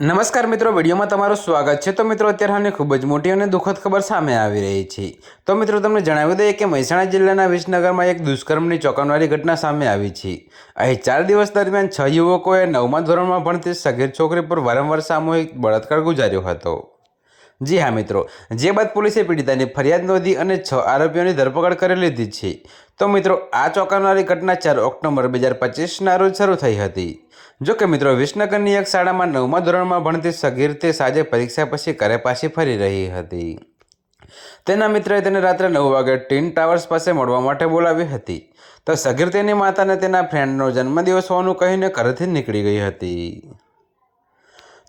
નમસ્કાર મિત્રો, વિડીયોમાં તમારું સ્વાગત છે. તો મિત્રો, અત્યારે હાલની ખૂબ જ મોટી અને દુઃખદ ખબર સામે આવી રહી છે. તો મિત્રો, તમને જણાવી દઈએ કે મહેસાણા જિલ્લાના વિસનગરમાં એક દુષ્કર્મની ચોંકાવનારી ઘટના સામે આવી છે. અહીં ચાર દિવસ દરમિયાન છ યુવકોએ નવમા ધોરણમાં ભણતી સગીર છોકરી પર વારંવાર સામૂહિક બળાત્કાર ગુજાર્યો હતો. જી હા, મિત્રો. જે બાદ પોલીસે પીડિતાની ફરિયાદ નોંધી અને છ આરોપીઓની ધરપકડ કરી લીધી છે. તો મિત્રો, આ ચોંકાવનારી ઘટના ચાર ઓક્ટોબર બે હજાર પચીસના રોજ શરૂ થઈ હતી. જો કે મિત્રો, વિસનગરની એક શાળામાં નવમા ધોરણમાં ભણતી સગીર તે સાંજે પરીક્ષા પછી ઘરે પાછી ફરી રહી હતી. તેના મિત્રએ તેને રાત્રે નવ વાગે ટીન ટાવર્સ પાસે મળવા માટે બોલાવી હતી. તો સગીર તેની માતાને તેના ફ્રેન્ડનો જન્મદિવસ હોવાનું કહીને ઘરેથી નીકળી ગઈ હતી.